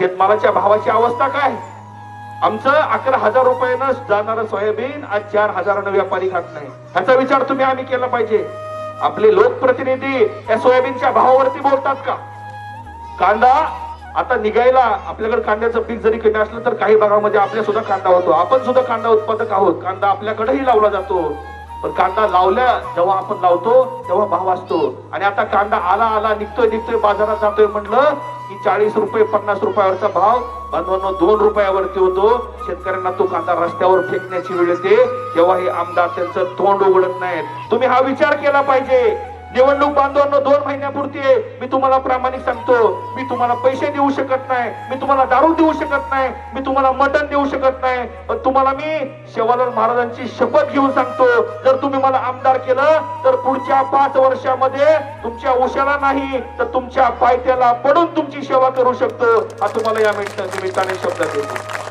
शेतमालाच्या भावाची अवस्था काय? आमचं अकरा हजार रुपयानं जाणारं सोयाबीन आज चार हजारानं व्यापारी खात नाही. ह्याचा विचार तुम्ही आम्ही केला पाहिजे. आपले लोकप्रतिनिधी या सोयाबीनच्या भावावरती बोलतात का? कांदा आता निघायला आपल्याकडे कांद्याचं पीक जरी कमी असलं तर काही भागामध्ये आपल्या सुद्धा कांदा होतो. आपण सुद्धा कांदा उत्पादक आहोत. कांदा आपल्याकडेही लावला जातो. पण कांदा लावल्या जेव्हा आपण लावतो तेव्हा भाव असतो. आणि आता कांदा आला आला निघतोय निघतोय बाजारात जातोय म्हटलं की चाळीस रुपये पन्नास रुपयावरचा भाव बांधवांनो दोन रुपयावरती होतो. शेतकऱ्यांना तो कांदा रस्त्यावर फेकण्याची वेळ येते. तेव्हा हे आमदार त्यांचं तोंड उघडत नाहीत. तुम्ही हा विचार केला पाहिजे. निवडणूक बांधवांनो दोन महिन्यापुरती आहे. मी तुम्हाला प्रामाणिक सांगतो मी तुम्हाला पैसे देऊ शकत नाही मी तुम्हाला दारू देऊ शकत नाही मी तुम्हाला मटण देऊ शकत नाही. पण तुम्हाला मी शेवालाल महाराजांची शपथ घेऊन सांगतो जर तुम्ही मला आमदार केलं तर पुढच्या पाच वर्षामध्ये तुमच्या उशाला नाही तर तुमच्या पायथ्याला पडून तुमची सेवा करू शकतो. हा तुम्हाला या मिनिटा- निमित्ताने शब्द देतो.